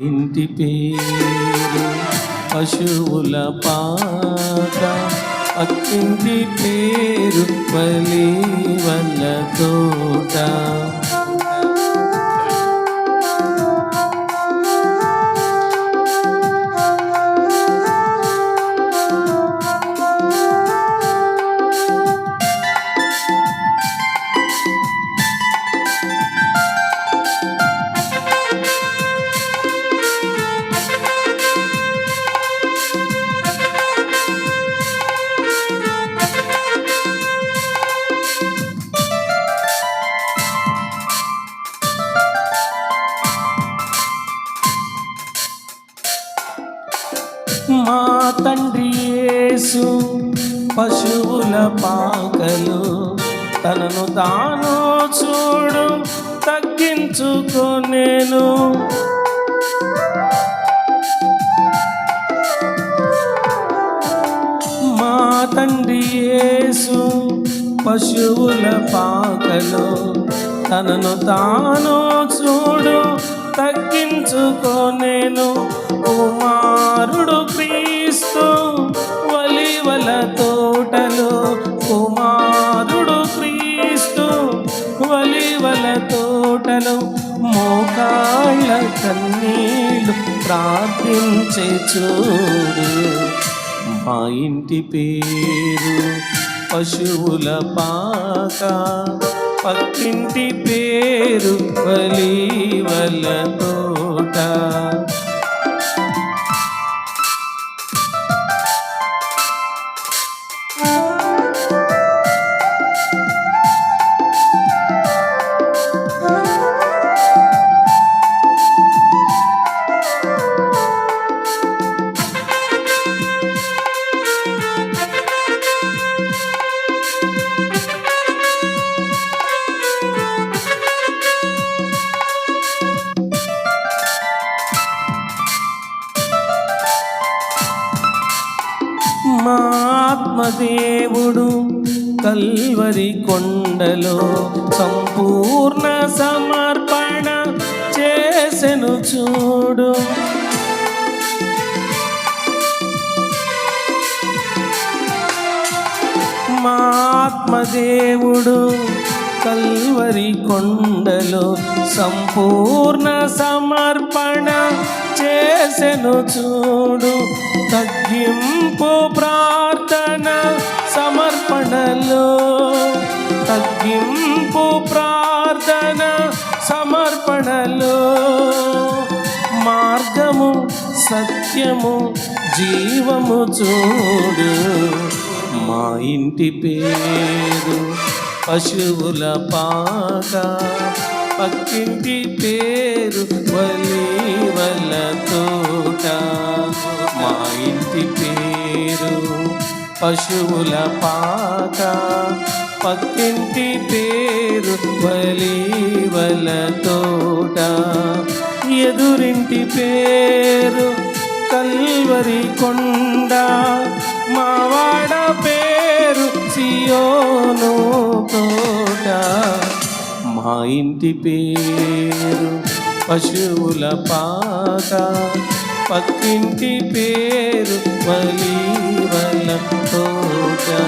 ఇంటి పేరు పశువుల పాట. అక్కింటి పేరు బలి వల్ల తోట. మా తండ్రి యేసు పశువుల పాకలు తనను తాను చూడు తగ్గించుకొనేను మా తండ్రి యేసు పశువుల పాకలు తనను తాను చూడు తగ్గించుకొనేను కుమారుడు క్రీస్తు. వలివల తోటలో కుమారుడు క్రీస్తు. వలివల తోటలో మోకాళ్ళ కన్నీళ్ళు ప్రార్థించే చూడు. మా ఇంటి పేరు పశువుల పాక. పక్కింటి పేరు బలివల తోట ఆత్మదేవుడు కల్వరి కొండలో సంపూర్ణ సమర్పణ చేసెను చూడు. మాత్మదేవుడు కల్వరి కొండలో సంపూర్ణ సమర్పణ చేసెను చూడు. తగ్గింపు సమర్పణలో మార్గము సత్యము జీవము చూడు. మా ఇంటి పేరు పశువుల పాక పక్కింటి పేరు వలీవల తోట. మా ఇంటి పేరు పశువుల పాక పక్కింటి పేరు వలివల తోట. ఎదురింటి పేరు కల్వరి కొండ. మావాడ పేరు సియోను తోట. మా ఇంటి పేరు పశువుల పాక పక్కింటి పేరు బలివల తోట.